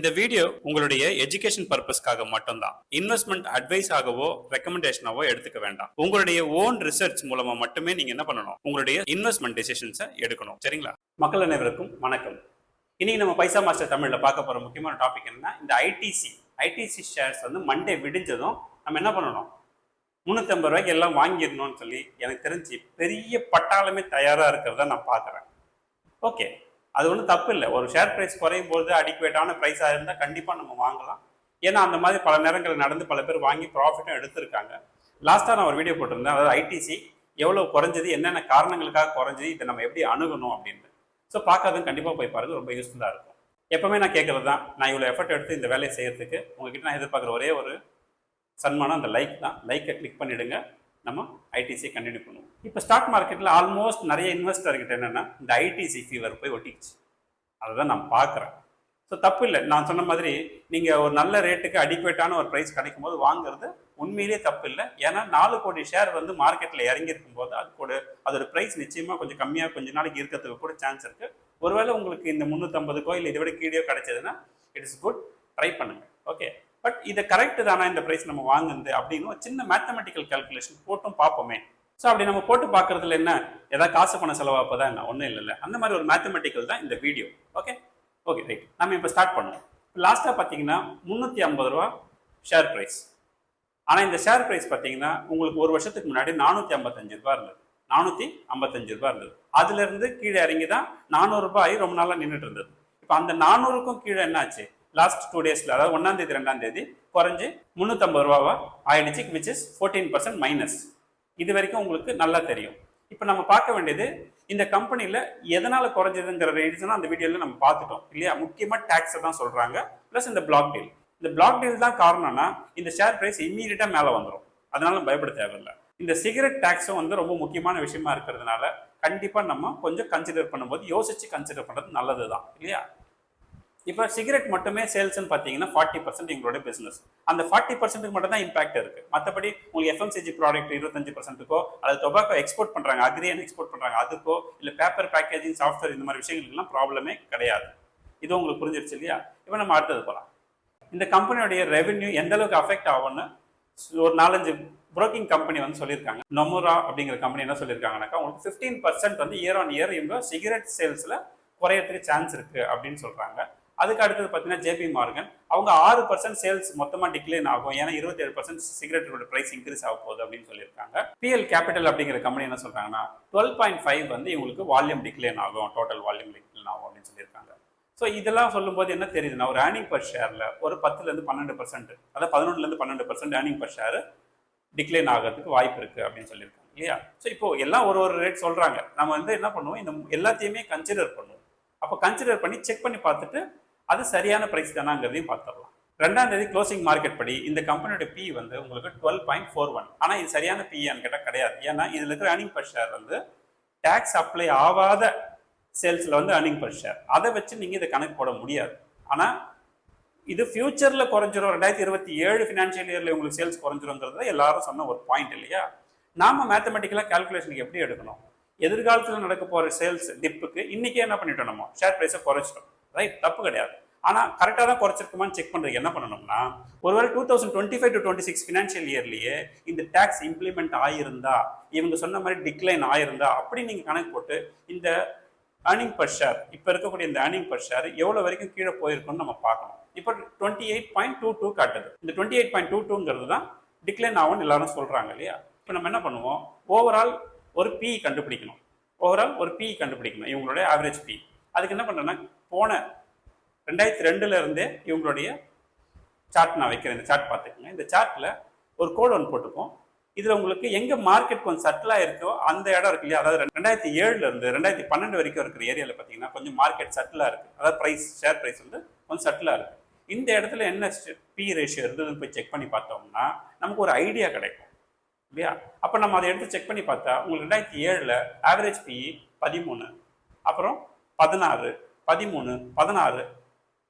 இந்த வீடியோ உங்களுடைய எஜுகேஷன் பர்பஸ்க்காக மட்டும்தான். இன்வெஸ்ட்மெண்ட் அட்வைஸ் ஆகவோ ரெக்கமெண்டேஷனாவோ எடுத்துக்க வேண்டாம். உங்களுடைய ஓன் ரிசர்ச் மூலமா மட்டுமே நீங்க என்ன பண்ணணும்? உங்களுடைய இன்வெஸ்ட்மெண்ட் டெசிஷன்ஸை எடுக்கணும். சரிங்களா? மக்கள் அனைவருக்கும் வணக்கம். இன்னைக்கு நம்ம பைசா மாஸ்டர் தமிழ்ல பார்க்க போற முக்கியமான டாபிக் என்னன்னா இந்த ஐடிசி ஐடிசி ஷேர்ஸ் வந்து மண்டே விடிஞ்சதும் நம்ம என்ன பண்ணணும்? முந்நூற்றம்பது ரூபாய்க்கு எல்லாம் வாங்கிடணும்னு சொல்லி எனக்கு தெரிஞ்சு பெரிய பட்டாளமே தயாராக இருக்கிறத நான் பார்க்குறேன். ஓகே அது ஒன்றும் தப்பு இல்லை ஒரு ஷேர் ப்ரைஸ் குறையும் போது அடிக்குவேட்டான ப்ரைஸாக இருந்தால் கண்டிப்பாக நம்ம வாங்கலாம். ஏன்னா அந்த மாதிரி பல நேரங்கள் நடந்து பல பேர் வாங்கி ப்ராஃபிட்டும் எடுத்திருக்காங்க. லாஸ்ட்டாக நான் ஒரு வீடியோ போட்டிருந்தேன். அதாவது ஐடிசி எவ்வளோ குறைஞ்சது என்னென்ன காரணங்களுக்காக குறைஞ்சது இதை நம்ம எப்படி அணுகணும் அப்படின்னு ஸோ பார்க்காதும் கண்டிப்பாக போய் பாருங்கள் ரொம்ப யூஸ்ஃபுல்லாக இருக்கும். எப்பவுமே நான் கேட்குறது தான் நான் இவ்வளோ எஃபர்ட் எடுத்து இந்த வேலையை செய்கிறதுக்கு உங்ககிட்ட நான் எதிர்பார்க்குற ஒரே ஒரு சன்மானம் அந்த லைக் தான். லைக்கை கிளிக் பண்ணிவிடுங்க நம்ம ஐடிசியை கண்டினியூ பண்ணுவோம். இப்போ ஸ்டாக் மார்க்கெட்டில் ஆல்மோஸ்ட் நிறைய இன்வெஸ்டர்கிட்ட என்னென்னா இந்த ஐடிசி ஃபீவர் போய் ஒட்டிக்கிச்சு. அதை தான் நான் பார்க்குறேன். ஸோ தப்பு இல்லை. நான் சொன்ன மாதிரி நீங்கள் ஒரு நல்ல ரேட்டுக்கு அடிக்குவேட்டான ஒரு ப்ரைஸ் கிடைக்கும் போது வாங்குறது உண்மையிலேயே தப்பு இல்லை. ஏன்னா நாலு கோடி ஷேர் வந்து மார்க்கெட்டில் இறங்கி இருக்கும்போது அது கூட அதோட ப்ரைஸ் நிச்சயமாக கொஞ்சம் கம்மியாக கொஞ்ச நாளைக்கு இருக்கிறதுக்கு கூட சான்ஸ் இருக்குது ஒருவேளை உங்களுக்கு இந்த முந்நூற்றம்பதுக்கோ இல்லை இதை விட கீழே கிடைச்சதுன்னா இட் இஸ் குட் ட்ரை பண்ணுங்கள் ஓகே பட் இது கரெக்ட் தானா இந்த ப்ரைஸ் நம்ம வாங்குது அப்படின்னு ஒரு சின்ன மேத்தமெட்டிக்கல் கால்குலேஷன் போட்டும் பார்ப்போமே. ஸோ அப்படி நம்ம போட்டு பார்க்கறதுல என்ன? ஏதாவது காசு பணம் செலவாப்பதா என்ன? ஒன்றும் இல்லைல்ல. அந்த மாதிரி ஒரு மேத்தமெட்டிக்கல் தான் இந்த வீடியோ ஓகே ஓகே ரைட் நம்ம இப்போ ஸ்டார்ட் பண்ணுவோம். லாஸ்ட்டாக பார்த்தீங்கன்னா முந்நூற்றி ஐம்பது ரூபா ஷேர் ப்ரைஸ் ஆனால் இந்த ஷேர் ப்ரைஸ் பார்த்தீங்கன்னா உங்களுக்கு ஒரு வருஷத்துக்கு முன்னாடி நானூற்றி ஐம்பத்தஞ்சு ரூபா இருந்தது. நானூற்றி ஐம்பத்தஞ்சு ரூபா இருந்தது. அதுலேருந்து கீழே இறங்கி தான் நானூறுரூபா ஆகி ரொம்ப நாளாக நின்றுட்டு இருந்தது. இப்போ அந்த நானூறுக்கும் கீழே என்னாச்சு? லாஸ்ட் டூ டேஸில் அதாவது ஒன்றாம் தேதி ரெண்டாம் தேதி குறைஞ்சு முந்நூற்றம்பது ரூபாவா ஆயிடுச்சு which is fourteen percent minus இது வரைக்கும் உங்களுக்கு நல்லா தெரியும். இப்போ நம்ம பார்க்க வேண்டியது இந்த கம்பெனியில் எதனால் குறைஞ்சதுங்கிற ரீசனாக அந்த வீடியோவில் நம்ம பார்த்துட்டோம் இல்லையா? முக்கியமாக டேக்ஸை தான் சொல்கிறாங்க ப்ளஸ் இந்த பிளாக் டீல் இந்த பிளாக் டீல் தான் காரணம்னா இந்த ஷேர் ப்ரைஸ் இம்மீடியட்டாக மேலே வந்துடும் அதனால பயப்பட தேவையில்லை. இந்த சிகரெட் டேக்ஸும் வந்து ரொம்ப முக்கியமான விஷயமா இருக்கிறதுனால கண்டிப்பாக நம்ம கொஞ்சம் கன்சிடர் பண்ணும்போது யோசிச்சு கன்சிடர் பண்ணுறது நல்லது தான் இல்லையா? இப்போ சிகரெட் மட்டுமே சேல்ஸ்னு பார்த்தீங்கன்னா ஃபார்ட்டி பர்சன்ட் எங்களோட பிஸ்னஸ் அந்த ஃபார்ட்டி பர்சன்ட்டுக்கு மட்டும் தான் இம்பாக்ட் இருக்கு. மற்றபடி உங்களுக்கு எஃப்எம்சிஜி ப்ராடக்ட் இருபத்தஞ்சு பர்சன்ட்டுக்கோ அல்லது டொபாக்கோ எக்ஸ்போர்ட் பண்ணுறாங்க அக்ரியன் எக்ஸ்போர்ட் பண்ணுறாங்க அதுக்கோ இல்லை பேப்பர் பேக்கேஜிங் சாஃப்ட்வேர் இந்த மாதிரி விஷயங்களுக்குலாம் ப்ராப்ளமே கிடையாது. இது உங்களுக்கு புரிஞ்சிருச்சு இல்லையா? இப்போ நம்ம அடுத்தது போகலாம் இந்த கம்பெனியோடைய ரெவென்யூ எந்த அளவுக்கு அஃபெக்ட் ஆகும்னு ஒரு நாலஞ்சு புரோக்கிங் கம்பெனி வந்து சொல்லியிருக்காங்க. நொமுரா அப்படிங்கிற கம்பெனி என்ன சொல்லியிருக்காங்கனாக்கா உங்களுக்கு ஃபிஃப்டீன் பர்சன்ட் வந்து இயர் ஆன் இயர் இவங்க சிகரெட் சேல்ஸில் குறையறதுக்கு சான்ஸ் இருக்குது அப்படின்னு சொல்கிறாங்க அதுக்கு அடுத்தது பார்த்தீங்கன்னா ஜேபி மார்கன். அவங்க ஆறு பர்சன்ட் சேல்ஸ் மொத்தமாக டிக்ளைன் ஆகும். ஏன்னா இருபத்தேழு பர்சன்ட் சிகரெட்டோட ப்ரைஸ் இன்க்ரீஸ் ஆக போகுது அப்படின்னு சொல்லியிருக்காங்க. பிஎல் கேபிட்டல் அப்படிங்கிற கம்பெனி என்ன சொல்கிறாங்கன்னா டுவெல் பாயிண்ட் ஃபைவ் வந்து இவங்களுக்கு வால்யூம் டிக்ளைன் ஆகும். டோட்டல் வால்யூம் டிக்ளைன் ஆகும் அப்படின்னு சொல்லியிருக்காங்க. ஸோ இதெல்லாம் சொல்லும்போது என்ன தெரியுதுன்னா ஒரு ஏர்னிங் பர் ஷேரில் ஒரு பத்துலேருந்து பன்னெண்டு பர்சன்ட் அதாவது பதினொன்றுலேருந்து பன்னெண்டு percent earning per share decline ஆகிறதுக்கு வாய்ப்பு இருக்குது அப்படின்னு சொல்லியிருக்காங்க இல்லையா? ஸோ இப்போ எல்லாம் ஒரு ஒரு ரேட் சொல்கிறாங்க நம்ம வந்து என்ன பண்ணுவோம்? இந்த எல்லாத்தையுமே கன்சிடர் பண்ணுவோம். அப்போ கன்சிடர் பண்ணி செக் பண்ணி பார்த்துட்டு அது சரியான ப்ரைஸ் தானாங்கிறதையும் பார்த்துடலாம். ரெண்டாம் தேதி க்ளோசிங் மார்க்கெட் படி இந்த கம்பெனியோட பி வந்து உங்களுக்கு டுவெல் பாயிண்ட் ஃபோர் ஒன் ஆனால் இது சரியான பியான்னு கேட்டால் கிடையாது. ஏன்னா இதில் இருக்கிற அர்னிங் பர் ஷேர் வந்து டேக்ஸ் அப்ளை ஆகாத சேல்ஸில் வந்து அர்னிங் பர் ஷேர் அதை வச்சு நீங்கள் இதை கணக்கு போட முடியாது. ஆனால் இது ஃபியூச்சரில் குறைஞ்சிரும். ரெண்டாயிரத்தி இருபத்தி ஏழு ஃபினான்ஷியல் இயரில் உங்களுக்கு சேல்ஸ் குறைஞ்சிருங்கிறது எல்லாரும் சொன்ன ஒரு பாயிண்ட் இல்லையா? நாம மேத்தமெட்டிக்கலாக கால்குலேஷனுக்கு எப்படி எடுக்கணும்? எதிர்காலத்தில் நடக்க போகிற சேல்ஸ் டிப்புக்கு இன்றைக்கே என்ன பண்ணிட்டோம் நம்ம? ஷேர் ப்ரைஸை குறைச்சிட்டோம். ரைட் தப்பு கிடையாது. ஆனால் கரெக்டாக தான் குறைச்சிருக்குமான்னு செக் பண்ணுறதுக்கு என்ன பண்ணணும்னா ஒருவேளை two thousand twenty five to twenty six financial இயர்லேயே இந்த டேக்ஸ் இம்ப்ளிமெண்ட் ஆயிருந்தா இவங்க சொன்ன மாதிரி டிக்ளைன் ஆயிருந்தா அப்படி நீங்கள் கணக்கு போட்டு இந்த ஏர்னிங் பர் ஷேர் இப்போ இருக்கக்கூடிய இந்த ஏர்னிங் பர் ஷேர் எவ்வளோ வரைக்கும் கீழே போயிருக்குன்னு நம்ம பார்க்கணும். இப்போ twenty eight point two two காட்டுது. இந்த டுவெண்ட்டி எயிட் பாயிண்ட் டூ டூங்கிறது தான் டிக்ளைன் ஆகும்னு எல்லாரும் சொல்கிறாங்க இல்லையா? இப்போ நம்ம என்ன பண்ணுவோம்? ஓவரால் ஒரு பி கண்டுபிடிக்கணும். ஓவரால் ஒரு பி கண்டுபிடிக்கணும். இவங்களுடைய ஆவரேஜ் பி அதுக்கு என்ன பண்ணுறேன்னா போன ரெண்டாயிரத்தி ரெண்டுல இருந்தே இவங்களுடைய சார்ட் நான் வைக்கிறேன். இந்த சார்ட் பார்த்துக்கோங்க. இந்த சார்ட்டில் ஒரு கோடு ஒன்று போட்டுப்போம். இதில் உங்களுக்கு எங்கே மார்க்கெட் கொஞ்சம் சட்டிலாக இருக்கோ அந்த இடம் இருக்கு இல்லையா? அதாவது ரெண்டாயிரத்தி ஏழுல இருந்து ரெண்டாயிரத்தி பன்னெண்டு வரைக்கும் இருக்கிற ஏரியாவில் பார்த்தீங்கன்னா கொஞ்சம் மார்க்கெட் சட்டிலாக இருக்குது அதாவது ப்ரைஸ் ஷேர் ப்ரைஸ் வந்து கொஞ்சம் சட்டிலாக இருக்குது இந்த இடத்துல என்ன பி ரேஷியோ இருந்ததுன்னு போய் செக் பண்ணி பார்த்தோம்னா நமக்கு ஒரு ஐடியா கிடைக்கும். இல்லையா? அப்போ நம்ம அதை எடுத்து செக் பண்ணி பார்த்தா உங்களுக்கு ரெண்டாயிரத்தி ஏழில் ஆவரேஜ் பி பதிமூணு அப்புறம் பதினாறு பதிமூணு பதினாறு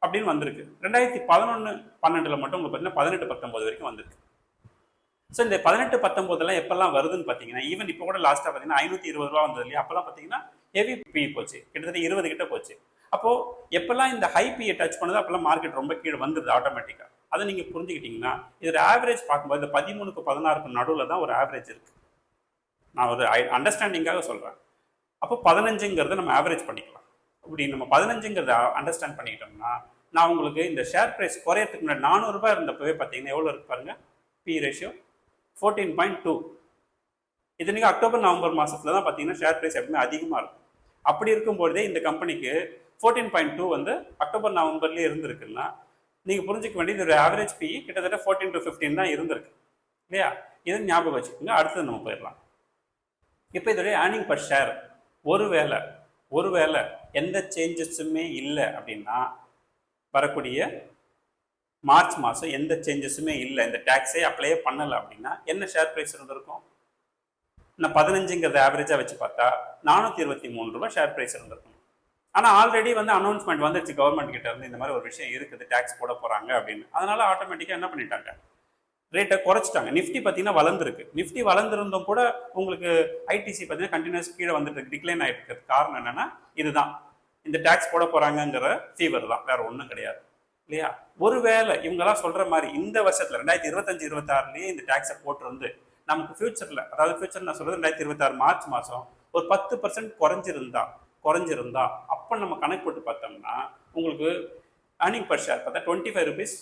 அப்படின்னு வந்திருக்கு. ரெண்டாயிரத்தி பதினொன்று பன்னெண்டில் மட்டும் உங்களுக்கு பார்த்தீங்கன்னா பதினெட்டு பத்தொம்போது வரைக்கும் வந்திருக்கு. ஸோ இந்த பதினெட்டு பத்தொம்போதெல்லாம் எப்பெல்லாம் வருதுன்னு பார்த்தீங்கன்னா ஈவன் இப்போ கூட லாஸ்ட்டாக பார்த்தீங்கன்னா ஐநூற்றி இருபது ரூபா வந்தது இல்லையா? அப்போல்லாம் பார்த்தீங்கன்னா ஹெவி பி போச்சு. கிட்டத்தட்ட இருபது கிட்ட போச்சு. அப்போ எப்போல்லாம் இந்த ஹை பியை டச் பண்ணுதோ அப்போல்லாம் மார்க்கெட் ரொம்ப கீழே வந்துடுது ஆட்டோமேட்டிக்காக அதை நீங்கள் புரிஞ்சுக்கிட்டிங்கன்னா இதோட ஆவரேஜ் பார்க்கும்போது இந்த பதிமூணுக்கு பதினாறுக்கு நடுவில் தான் ஒரு ஆவரேஜ் இருக்குது நான் ஒரு அண்டர்ஸ்டாண்டிங்காக சொல்கிறேன் அப்போ பதினஞ்சுங்கிறத நம்ம ஆவரேஜ் பண்ணிக்கலாம். இப்படி நம்ம பதினஞ்சுங்கிறத அண்டர்ஸ்டாண்ட் பண்ணிக்கிட்டோம்னா நான் உங்களுக்கு இந்த ஷேர் ப்ரைஸ் குறையறதுக்கு முன்னாடி நானூறுரூபா இருந்தப்பவே பார்த்தீங்கன்னா எவ்வளோ இருக்கு பாருங்க? P ratio fourteen point two இது நீங்கள் அக்டோபர் நவம்பர் மாதத்தில் தான் பார்த்தீங்கன்னா ஷேர் ப்ரைஸ் எப்பவுமே அதிகமாக இருக்கும். அப்படி இருக்கும்பொழுதே இந்த கம்பெனிக்கு ஃபோர்டீன் பாயிண்ட் டூ வந்து அக்டோபர் நவம்பர்லேயே இருந்திருக்குன்னா நீங்கள் புரிஞ்சுக்க வேண்டியது ஒரு ஆவரேஜ் பி கிட்டத்தட்ட ஃபோர்டீன் டு ஃபிஃப்டீன் தான் இருந்திருக்கு. இல்லையா? இதை ஞாபகம் வச்சுக்கோங்க. அடுத்தது நம்ம போயிடலாம். இப்போ இதோடைய ஏர்னிங் பர் ஷேர் ஒரு வேலை ஒரு வேலை எந்த சேஞ்சஸுமே இல்லை அப்படின்னா வரக்கூடிய மார்ச் மாதம் எந்த சேஞ்சஸுமே இல்லை. இந்த டேக்ஸே அப்ளையே பண்ணலை அப்படின்னா என்ன ஷேர் ப்ரைஸ் இருந்திருக்கும் நான் பதினஞ்சுங்கிறத ஆவரேஜாக வச்சு பார்த்தா நானூற்றி இருபத்தி மூணு ரூபா ஷேர் ப்ரைஸ் இருந்திருக்கும் ஆனால் ஆல்ரெடி வந்து அனௌன்ஸ்மெண்ட் வந்துருச்சு கவர்மெண்ட் கிட்ட இருந்து. இந்த மாதிரி ஒரு விஷயம் இருக்குது டேக்ஸ் போட போகிறாங்க அப்படின்னு. அதனால ஆட்டோமேட்டிக்காக என்ன பண்ணிட்டாங்க? ரேட்டை குறைச்சிட்டாங்க. நிஃப்டி பார்த்தீங்கன்னா வளர்ந்துருக்கு. நிஃப்டி வளர்ந்துருந்தும் கூட உங்களுக்கு ஐடிசி பார்த்தீங்கன்னா கண்டினியூஸ் கீழே வந்துட்டு இருக்கு. டிக்ளைன் ஆகிட்டு இருக்கிறது காரணம் என்னன்னா இதுதான். இந்த டேக்ஸ் போட போகிறாங்கங்கிற ஃபீவர் தான். வேற ஒன்றும் கிடையாது. இல்லையா? ஒருவேளை இவங்கெல்லாம் சொல்ற மாதிரி இந்த வருஷத்துல ரெண்டாயிரத்தி இருபத்தஞ்சு இருபத்தாறுலேயே இந்த டேக்ஸை போட்டிருந்து நமக்கு ஃபியூச்சர்ல அதாவது ஃபியூச்சர் நான் சொல்றது ரெண்டாயிரத்தி இருபத்தாறு மார்ச் மாதம் ஒரு பத்து பர்சன்ட் குறைஞ்சிருந்தா குறைஞ்சிருந்தா அப்போ நம்ம கணக்கு போட்டு பார்த்தோம்னா உங்களுக்கு ஏர்னிங் பர் ஷேர் பார்த்தா twenty five rupees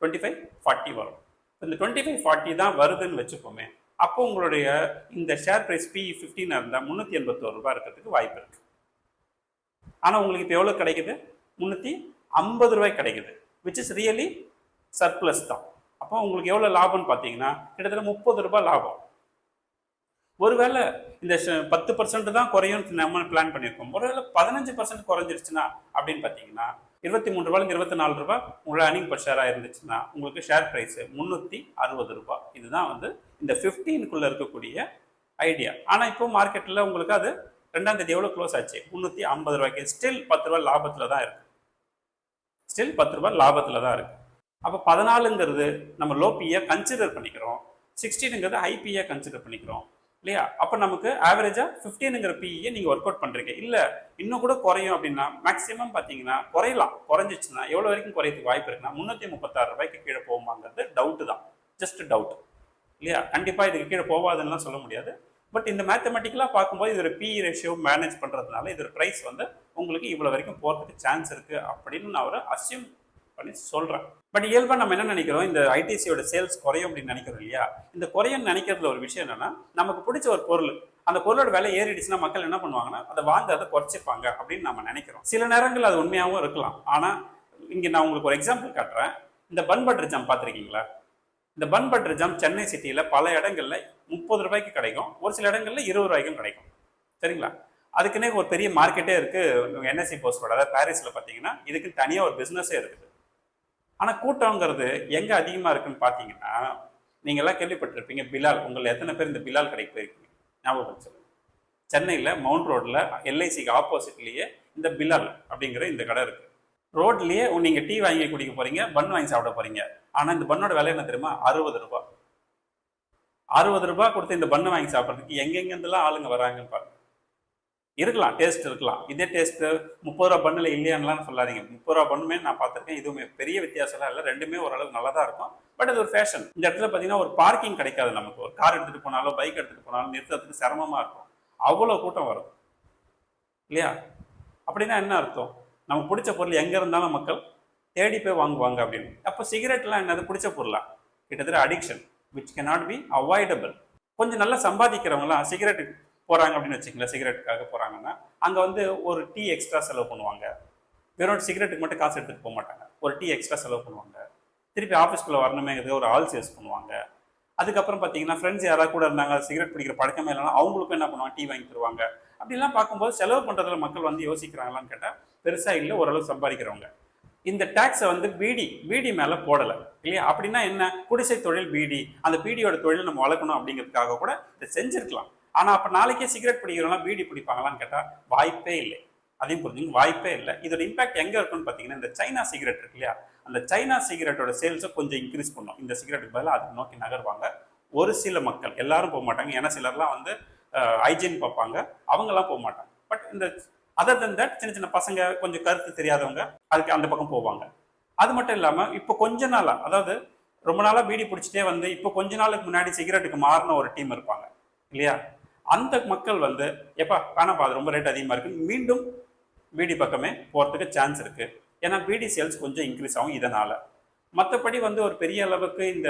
twenty five forty வரும். இந்த டுவெண்ட்டி ஃபைவ் ஃபார்ட்டி தான் வருதுன்னு வச்சுப்போமே அப்போ உங்களுடைய இந்த ஷேர் ப்ரைஸ் பி ஃபிஃப்டீனாக இருந்தால் முந்நூற்றி எண்பத்தோரு ரூபாய் இருக்கிறதுக்கு வாய்ப்பு இருக்குது ஆனால் உங்களுக்கு இப்போ எவ்வளோ கிடைக்குது? முந்நூற்றி ஐம்பது ரூபாய் கிடைக்குது விச் இஸ் ரியலி சர்ப்ளஸ் தான். அப்போ உங்களுக்கு எவ்வளோ லாபம்னு பார்த்தீங்கன்னா கிட்டத்தட்ட முப்பது ரூபாய் லாபம். ஒருவேளை இந்த பத்து பர்சன்ட் தான் குறையும் நம்ம பிளான் பண்ணியிருக்கோம். ஒருவேளை பதினஞ்சு பர்சன்ட் குறைஞ்சிருச்சுன்னா அப்படின்னு பார்த்தீங்கன்னா இருபத்தி மூணு ரூபாய்க்கு இருபத்தி நாலு ரூபாய் உங்களோட அர்னிங் பர் ஷேராக இருந்துச்சுன்னா உங்களுக்கு ஷேர் ப்ரைஸு முந்நூற்றி அறுபது ரூபாய் இதுதான் வந்து இந்த ஃபிஃப்டீனுக்குள்ளே இருக்கக்கூடிய ஐடியா ஆனால் இப்போ மார்க்கெட்டில் உங்களுக்கு அது ரெண்டாம் தேதி எவ்வளோ க்ளோஸ் ஆச்சு? முந்நூற்றி ஐம்பது ரூபாய்க்கு. ஸ்டில் பத்து ரூபாய் லாபத்தில் தான் இருக்கு. ஸ்டில் பத்து ரூபாய் லாபத்தில் தான் இருக்கு. அப்போ பதினாலுங்கிறது நம்ம லோ பியை கன்சிடர் பண்ணிக்கிறோம். சிக்ஸ்டீனுங்கிறது ஹை பியை கன்சிடர் பண்ணிக்கிறோம். இல்லையா? அப்போ நமக்கு ஆவரேஜாக ஃபிஃப்டீனுங்கிற பிஇயை நீங்கள் ஒர்க் அவுட் பண்ணுறீங்க இல்லை இன்னும் கூட குறையும் அப்படின்னா மேக்ஸிமம் பார்த்தீங்கன்னா குறையலாம். குறைஞ்சிச்சுன்னா எவ்வளோ வரைக்கும் குறையதுக்கு வாய்ப்பு இருக்குன்னா முந்நூற்றி முப்பத்தாறு ரூபாய்க்கு கீழே போகுமாங்கிறது டவுட்டு தான். ஜஸ்ட் டவுட் இல்லையா? கண்டிப்பாக இதுக்கு கீழே போகாதுன்னுலாம் சொல்ல முடியாது. பட் இந்த மேத்தமெட்டிக்கலாக பார்க்கும்போது இது ஒரு பிஇ ரேஷியோ மேனேஜ் பண்ணுறதுனால இது ஒரு ப்ரைஸ் வந்து உங்களுக்கு இவ்வளோ வரைக்கும் போகிறதுக்கு சான்ஸ் இருக்குது அப்படின்னு நான் ஒரு அசியூம் பண்ணி சொல்கிறேன் பட் இயல்பாக நம்ம என்ன நினைக்கிறோம்? இந்த ஐடிசியோட சேல்ஸ் குறையும் அப்படின்னு நினைக்கிறோம் இல்லையா? இந்த குறையும் நினைக்கிறதுல ஒரு விஷயம் என்னன்னா நமக்கு பிடிச்ச ஒரு பொருள் அந்த பொருளோட விலை ஏறிடுச்சுன்னா மக்கள் என்ன பண்ணுவாங்கன்னா அதை வாங்க அதை குறைச்சிப்பாங்க அப்படின்னு நம்ம நினைக்கிறோம். சில நேரங்கள் அது உண்மையாகவும் இருக்கலாம். ஆனால் இங்கே நான் உங்களுக்கு ஒரு எக்ஸாம்பிள் காட்டுறேன். இந்த பன் பட்டர் ஜாம் பார்த்துருக்கீங்களா? இந்த பன் பட்டர் ஜாம் சென்னை சிட்டியில் பல இடங்களில் முப்பது ரூபாய்க்கு கிடைக்கும். ஒரு சில இடங்களில் இருபது ரூபாய்க்கும் கிடைக்கும். சரிங்களா? அதுக்குன்னே ஒரு பெரிய மார்க்கெட்டே இருக்குது என்எஸ்சி போஸ்டோட அதாவது பாரிஸில் பார்த்தீங்கன்னா இதுக்கு தனியாக ஒரு பிஸ்னஸே இருக்குது. ஆனால் கூட்டங்கிறது எங்கே அதிகமாக இருக்குன்னு பார்த்தீங்கன்னா நீங்கள்லாம் கேள்விப்பட்டிருப்பீங்க பிலால் உங்களை எத்தனை பேர் இந்த பிலால் கடைக்கு போயிருக்கீங்க? ஞாபகம் சென்னையில் மவுண்ட் ரோட்டில் எல்ஐசிக்கு ஆப்போசிட்லேயே இந்த பிலால் அப்படிங்கிற இந்த கடை இருக்குது ரோட்லேயே நீங்கள் டீ வாங்கி குடிக்க போகிறீங்க பன் வாங்கி சாப்பிட போகிறீங்க ஆனால் இந்த பன்னோட விலை என்ன தெரியுமா? அறுபது ரூபா அறுபது ரூபா கொடுத்து இந்த பண்ணை வாங்கி சாப்பிட்றதுக்கு எங்கெங்கேருந்துலாம் ஆளுங்க வராங்கன்னு பாருங்க. இருக்கலாம் டேஸ்ட் இருக்கலாம். இதே டேஸ்ட் முப்பது ரூபா பண்ணில் இல்லையான்லாம் சொல்லாதீங்க. முப்பது ரூபா பண்ணுமே நான் பார்த்துருக்கேன். இதுவுமே பெரிய வித்தியாசம்லாம் இல்லை. ரெண்டுமே ஓரளவுக்கு நல்லா தான் இருக்கும். பட் அது ஒரு ஃபேஷன் இந்த இடத்துல பார்த்தீங்கன்னா ஒரு பார்க்கிங் கிடைக்காது நமக்கு. ஒரு கார் எடுத்துகிட்டு போனாலும் பைக் எடுத்துகிட்டு போனாலும் நிறுத்துறதுக்கு சிரமமாக இருக்கும். அவ்வளோ கூட்டம் வரும். இல்லையா? அப்படின்னா என்ன அர்த்தம்? நமக்கு பிடிச்ச பொருள் எங்கே இருந்தாலும் மக்கள் தேடி போய் வாங்குவாங்க அப்படின்னு. அப்போ சிகரெட்லாம் என்னது? பிடிச்ச பொருளா? கிட்டத்தட்ட addiction which cannot be avoidable கொஞ்சம் நல்லா சம்பாதிக்கிறவங்களாம் சிகரெட் போகிறாங்க அப்படின்னு வச்சுக்கங்களேன் சிகரெட்டுக்காக போகிறாங்கன்னா அங்கே வந்து ஒரு டீ எக்ஸ்ட்ரா செலவு பண்ணுவாங்க. வெறும் சிகரெட்டுக்கு மட்டும் காசு எடுத்துகிட்டு போக மாட்டாங்க. ஒரு டீ எக்ஸ்ட்ரா செலவு பண்ணுவாங்க. திருப்பி ஆஃபீஸ்க்குள்ளே வரணுமேங்கிறது ஒரு ஆள் சேஸ் பண்ணுவாங்க. அதுக்கப்புறம் பார்த்தீங்கன்னா ஃப்ரெண்ட்ஸ் யாராவது கூட இருந்தாங்க சிகரெட் பிடிக்கிற பழக்கமே இல்லைனா அவங்களுக்கும் என்ன பண்ணுவாங்க? டீ வாங்கி தருவாங்க. அப்படிலாம் பார்க்கும்போது செலவு பண்ணுறதுல மக்கள் வந்து யோசிக்கிறாங்களான்னு கேட்டால் பெருசாக இல்லை ஓரளவு சம்பாதிக்கிறவங்க. இந்த டேக்ஸை வந்து பீடி பீடி மேலே போடலை இல்லையா? அப்படின்னா என்ன? குடிசை தொழில் பீடி அந்த பீடியோட தொழில் நம்ம வளர்க்கணும் அப்படிங்கிறதுக்காக கூட இதை செஞ்சிருக்கலாம். ஆனால் அப்போ நாளைக்கே சிகரெட் பிடிக்கிறவங்களாம் பீடி பிடிப்பாங்களான்னு கேட்டால் வாய்ப்பே இல்லை. அதையும் புரிஞ்சுங்க வாய்ப்பே இல்லை. இதோட இம்பாக்ட் எங்கே இருக்குன்னு பார்த்தீங்கன்னா இந்த சைனா சிகரெட் இருக்கு இல்லையா? அந்த சைனா சிகரெட்டோட சேல்ஸை கொஞ்சம் இன்க்ரீஸ் பண்ணும். இந்த சிகரெட்டுக்கு பதிலாக அதுக்கு நோக்கி நகர்வாங்க. ஒரு சில மக்கள் எல்லாரும் போக மாட்டாங்க. ஏன்னா சிலர்லாம் வந்து ஹைஜீன் பார்ப்பாங்க. அவங்கெல்லாம் போக மாட்டாங்க. பட் இந்த அதர் தன் தட் சின்ன சின்ன பசங்க கொஞ்சம் கருத்து தெரியாதவங்க அதுக்கு அந்த பக்கம் போவாங்க. அது மட்டும் இல்லாமல் இப்போ கொஞ்ச நாளாக அதாவது ரொம்ப நாளாக பீடி பிடிச்சிட்டே வந்து இப்போ கொஞ்ச நாளுக்கு முன்னாடி சிகரெட்டுக்கு மாறின ஒரு டீம் இருப்பாங்க. இல்லையா? அந்த மக்கள் வந்து எப்பா காணப்பா அது ரொம்ப ரேட் அதிகமாக இருக்குது மீண்டும் பீடி பக்கமே போகிறதுக்கு சான்ஸ் இருக்குது ஏன்னா பீடி சேல்ஸ் கொஞ்சம் இன்க்ரீஸ் ஆகும் இதனால். மற்றபடி வந்து ஒரு பெரிய அளவுக்கு இந்த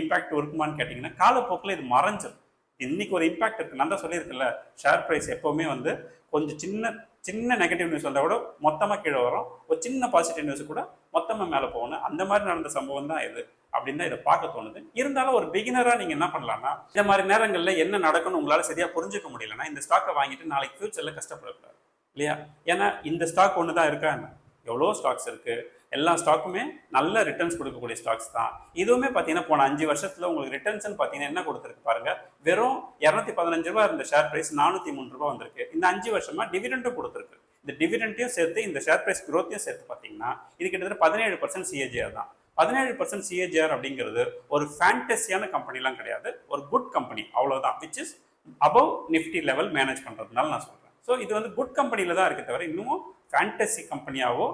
இம்பேக்ட் இருக்குமான்னு கேட்டிங்கன்னா காலப்போக்கில் இது மறைஞ்சிரும். இன்னைக்கு ஒரு இம்பேக்ட் இருக்குது நான் தான் சொல்லியிருக்கேன்ல ஷேர் ப்ரைஸ் எப்போவுமே வந்து கொஞ்சம் சின்ன சின்ன நெகட்டிவ் நியூஸ் வந்தால் கூட மொத்தமாக கீழே வரும். ஒரு சின்ன பாசிட்டிவ் நியூஸ் கூட மொத்தமாக மேலே போகணும் அந்த மாதிரி நடந்த சம்பவம் தான் இது அப்படின்னு தான் இதை பார்க்க தோணுது. இருந்தாலும் ஒரு பிகினராக நீங்கள் என்ன பண்ணலாம்னா இந்த மாதிரி நேரங்களில் என்ன நடக்கும்னு உங்களால் சரியாக புரிஞ்சுக்க முடியலன்னா இந்த ஸ்டாக்கை வாங்கிட்டு நாளைக்கு ஃபியூச்சரில் கஷ்டப்படக்கூடாது. இல்லையா? ஏன்னா இந்த ஸ்டாக் ஒன்று தான் இருக்கா என்ன? எவ்வளோ ஸ்டாக்ஸ் இருக்குது எல்லா ஸ்டாக்குமே நல்ல ரிட்டர்ன்ஸ் கொடுக்கக்கூடிய ஸ்டாக்ஸ் தான். இதுவுமே பார்த்தீங்கன்னா போன அஞ்சு வருஷத்தில் உங்களுக்கு ரிட்டர்ன்ஸ் பார்த்தீங்கன்னா என்ன கொடுத்துருக்கு பாருங்க? வெறும் இரநூத்தி பதினஞ்சு ரூபா இருந்த ஷேர் பிரைஸ் நானூற்றி மூணு ரூபா வந்திருக்கு. இந்த அஞ்சு வருஷமா டிவிடெண்டும் கொடுத்துருக்கு. இந்த டிவிடெண்ட்டையும் சேர்த்து இந்த ஷேர் பிரைஸ் க்ரோத்தையும் சேர்த்து பார்த்தீங்கன்னா இது கிட்டத்தட்ட பதினேழு பர்சன்ட் சிஏஜிஆர் தான். பதினேழு பர்சன்ட் சிஏஜிஆர் அப்படிங்கிறது ஒரு ஃபேண்டஸியான கம்பெனிலாம் கிடையாது. ஒரு குட் கம்பெனி அவ்வளோதான் which is above Nifty level manage பண்ணுறதுனால நான் சொல்கிறேன் ஸோ இது வந்து குட் கம்பெனியில் தான் இருக்க தவிர இன்னமும் ஃபேண்டசி கம்பெனியாவோ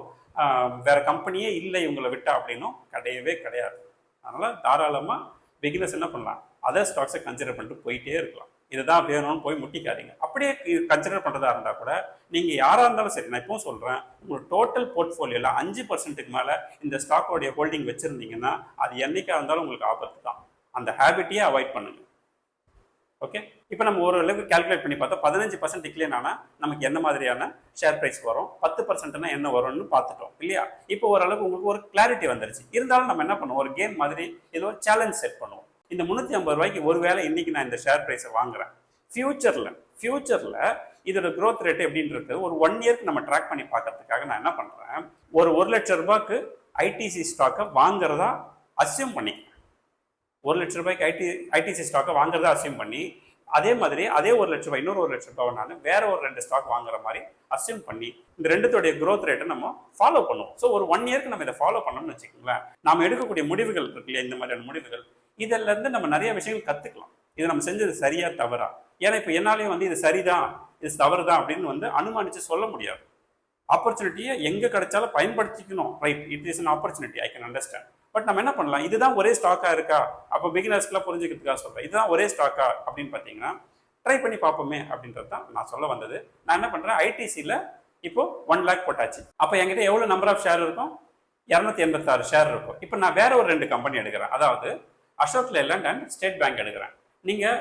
வேற கம்பெனியே இல்லை இவங்களை விட்டா அப்படின்னும் கிடையவே கிடையாது. அதனால தாராளமாக பிகினஸ் என்ன பண்ணலாம்? அதர் ஸ்டாக்ஸை கன்சிடர் பண்ணிட்டு போயிட்டே இருக்கலாம். இதுதான் வேணும்னு போய் முட்டிக்காதீங்க. அப்படியே கன்சிடர் பண்ணுறதா இருந்தால் கூட நீங்கள் யாராக இருந்தாலும் சரி நான் இப்போவும் சொல்கிறேன் உங்களோட டோட்டல் போர்ட்ஃபோலியோவில் அஞ்சு பர்சன்ட்டுக்கு மேலே இந்த ஸ்டாக்கோடைய ஹோல்டிங் வச்சுருந்தீங்கன்னா அது என்றைக்காக இருந்தாலும் உங்களுக்கு ஆபத்து தான் அந்த ஹேபிட்டையே அவாய்ட் பண்ணுங்கள் ஓகே இப்போ நம்ம ஓரளவுக்கு கால்குலேட் பண்ணி பார்த்தோம் பதினஞ்சு பர்சன்ட் டிக்ளைன் ஆனால் நமக்கு என்ன மாதிரியான ஷேர் ப்ரைஸ் வரும்? பத்து பர்சன்ட்னா என்ன வரும்னு பார்த்துட்டோம் இல்லையா? இப்போ ஓரளவுக்கு உங்களுக்கு ஒரு கிளாரிட்டி வந்துருச்சு. இருந்தாலும் நம்ம என்ன பண்ணுவோம்? ஒரு கேம் மாதிரி ஏதோ ஒரு சேலஞ்ச் செட் பண்ணுவோம். இந்த முந்நூற்றி ஐம்பது ரூபாய்க்கு ஒரு வேளை இன்னைக்கு நான் இந்த ஷேர் ப்ரைஸை வாங்குறேன். ஃபியூச்சரில் ஃபியூச்சரில் இதோட க்ரோத் ரேட் எப்படின்றது ஒரு ஒன் இயர்க்கு நம்ம ட்ராக் பண்ணி பார்க்கறதுக்காக நான் என்ன பண்ணுறேன் ஒரு ஒரு லட்சம் ரூபாய்க்கு ஐடிசி ஸ்டாக்கை வாங்குறதா அசியூம் பண்ணிக்கிறேன். ஒரு லட்ச ரூபாய்க்கு ஐடி ஐடிசி ஸ்டாக்கை வாங்குறதா அசியூம் பண்ணி அதே மாதிரி அதே ஒரு லட்ச ரூபாய் இன்னொரு ஒரு லட்ச ரூபாய் நான் வேற ஒரு ரெண்டு ஸ்டாக் வாங்குற மாதிரி அசியூம் பண்ணி இந்த ரெண்டுத்தோடைய க்ரோத் ரேட்டை நம்ம ஃபாலோ பண்ணுவோம். ஸோ ஒரு ஒன் இயர்க்கு நம்ம இதை ஃபாலோ பண்ணோம்னு வச்சுக்கோங்களேன் நாம் எடுக்கக்கூடிய முடிவுகள் இருக்கு இல்லையா இந்த மாதிரியான முடிவுகள் இதுல இருந்து நம்ம நிறைய விஷயங்கள் கற்றுக்கலாம் இதை நம்ம செஞ்சது சரியா தவறா? ஏன்னா இப்போ என்னாலையும் வந்து இது சரிதான் இது தவறு தான் அப்படின்னு வந்து அனுமானிச்சு சொல்ல முடியாது. ஆப்பர்ச்சுனிட்டியை எங்கே கிடைச்சாலும் பயன்படுத்திக்கணும். Right it is an opportunity I can understand but நம்ம என்ன பண்ணலாம்? இதுதான் ஒரே ஸ்டாக்காக இருக்கா? அப்போ பிகினர்ஸ்க்குலாம் புரிஞ்சுக்கிறதுக்காக சொல்கிறேன் இதுதான் ஒரே ஸ்டாக்கா அப்படின்னு பார்த்தீங்கன்னா ட்ரை பண்ணி பார்ப்போமே அப்படின்றது தான் நான் சொல்ல வந்தது. நான் என்ன பண்ணுறேன் ஐடிசியில் இப்போ ஒன் லேக் போட்டாச்சு. அப்போ என்கிட்ட எவ்வளோ நம்பர் ஆஃப் ஷேர் இருக்கும்? இரநூத்தி எண்பத்தாறு ஷேர் இருக்கும். இப்போ நான் வேற ஒரு ரெண்டு கம்பெனி எடுக்கிறேன். அதாவது Ashok Leyland and State Bank எடுக்கிறேன். நீங்கள்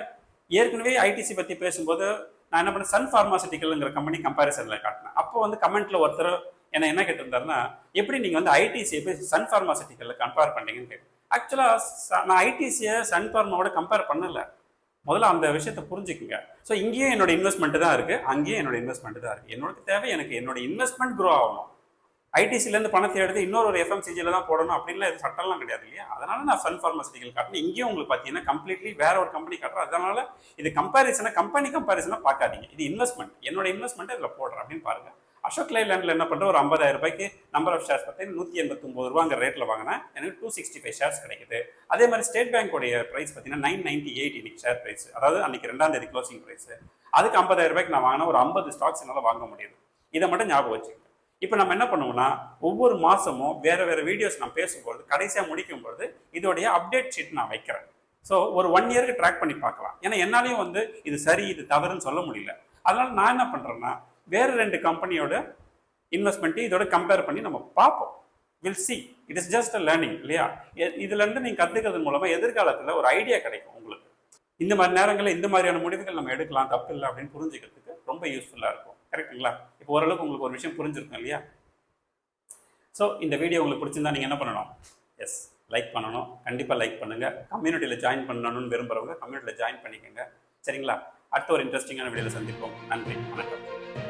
ஏற்கனவே ஐடிசி பற்றி பேசும்போது நான் என்ன பண்ணேன்? சன் ஃபார்மாசிட்டிக்கல்ங்கிற கம்பெனி கம்பேரிசனில் காட்டினேன். அப்போ வந்து கமெண்ட்டில் ஒருத்தர் என்ன என்ன கேட்டிருந்தாருன்னா எப்படி நீங்கள் வந்து ஐடிசி போய் சன் ஃபார்மாசிட்டிக்கலில் கம்பேர் பண்ணீங்கன்னு கேட்டு ஆக்சுவலாக நான் ஐடிசியை சன் ஃபார்மாவோட கம்பேர் பண்ணலை. முதல்ல அந்த விஷயத்தை புரிஞ்சுக்குங்க. ஸோ இங்கேயும் என்னோட இன்வெஸ்ட்மெண்ட் தான் இருக்குது அங்கேயும் என்னோட இன்வெஸ்ட்மெண்ட் தான் இருக்குது என்னோட தேவை எனக்கு என்னோட இன்வெஸ்ட்மெண்ட் க்ரோ ஆகணும். ஐடிசிலேருந்து பணத்தை எடுத்து இன்னொரு ஒரு எஃப்எம்சிஜியில் தான் போடணும் அப்படின்லாம் எதுவும் சட்டம்லாம் கிடையாது இல்லையா? அதனால நான் சன் ஃபார்மசிட்டிக்கல் காட்டினேன். இங்கேயும் உங்களுக்கு பார்த்தீங்கன்னா கம்ப்ளீட்லி வேற ஒரு கம்பெனி காட்டுறேன். அதனால இது கம்பாரிசனை கம்பெனி கம்பாரிசனாக பார்க்காதீங்க. இது இன்வெஸ்ட்மெண்ட் என்னோட இன்வெஸ்ட்மெண்ட் இதில் போடுறேன் அப்படின்னு பாருங்கள் அசோக் லைலாண்டில் என்ன பண்ணுற ஒரு ஐம்பதாயிரம் ரூபாய்க்கு நம்பர் ஆஃப் ஷேர்ஸ் பார்த்தீங்கன்னா நூற்றி எண்பத்தொம்பது ரூபாங்கிற ரேட்டில் வாங்கினா எனக்கு டூ சிக்ஸ்டி ஃபைவ் ஷேர்ஸ் கிடைக்குது. அதே மாதிரி ஸ்டேட் பேங்க்கோடைய ப்ரைஸ் பார்த்தீங்கன்னா நைன் நைன்டி எயிட் இன்னைக்கு ஷேர் ப்ரைஸ் அதாவது அன்னைக்கு ரெண்டாம் தேதி க்ளோசிங் ப்ரைஸ் அதுக்கு ஐம்பதாயிரம் ரூபாய்க்கு நான் வாங்கின ஒரு ஐம்பது ஸ்டாக்ஸ் என்னால் வாங்க முடியுது. இதை மட்டும் ஞாபகம் வச்சுக்கோங்க. இப்போ நம்ம என்ன பண்ணுவோம்னா ஒவ்வொரு மாதமும் வேறு வேறு வீடியோஸ் நான் பேசும்பொழுது கடைசியாக முடிக்கும்பொழுது இதோடைய அப்டேட் ஷீட் நான் வைக்கிறேன். ஸோ ஒரு ஒன் இயருக்கு ட்ராக் பண்ணி பார்க்கலாம். ஏன்னா என்னாலையும் வந்து இது சரி இது தவறுன்னு சொல்ல முடியல. அதனால் நான் என்ன பண்ணுறேன்னா வேறு ரெண்டு கம்பெனியோட இன்வெஸ்ட்மெண்ட்டு இதோட கம்பேர் பண்ணி நம்ம பார்ப்போம். Will see it is just a learning இல்லையா? எ- நீங்கள் கற்றுக்கிறது மூலமாக எதிர்காலத்தில் ஒரு ஐடியா கிடைக்கும் உங்களுக்கு. இந்த மாதிரி நேரங்களில் இந்த மாதிரியான முடிவுகள் நம்ம எடுக்கலாம் தப்பு இல்லை அப்படின்னு புரிஞ்சுக்கிறதுக்கு ரொம்ப யூஸ்ஃபுல்லாக இருக்கும். கரெக்ட்டுங்களா? இப்போ ஓரளவுக்கு உங்களுக்கு ஒரு விஷயம் புரிஞ்சிருக்கும் இல்லையா? ஸோ இந்த வீடியோ உங்களுக்கு பிடிச்சிருந்தா நீங்கள் என்ன பண்ணணும்? எஸ் லைக் பண்ணணும். கண்டிப்பாக லைக் பண்ணுங்கள் கம்யூனிட்டியில் ஜாயின் பண்ணணும்னு விரும்புகிறவங்க கம்யூனிட்டியில் ஜாயின் பண்ணிக்கோங்க. சரிங்களா? அடுத்த ஒரு இன்ட்ரெஸ்டிங்கான வீடியோவில் சந்திப்போம். நன்றி. வணக்கம்.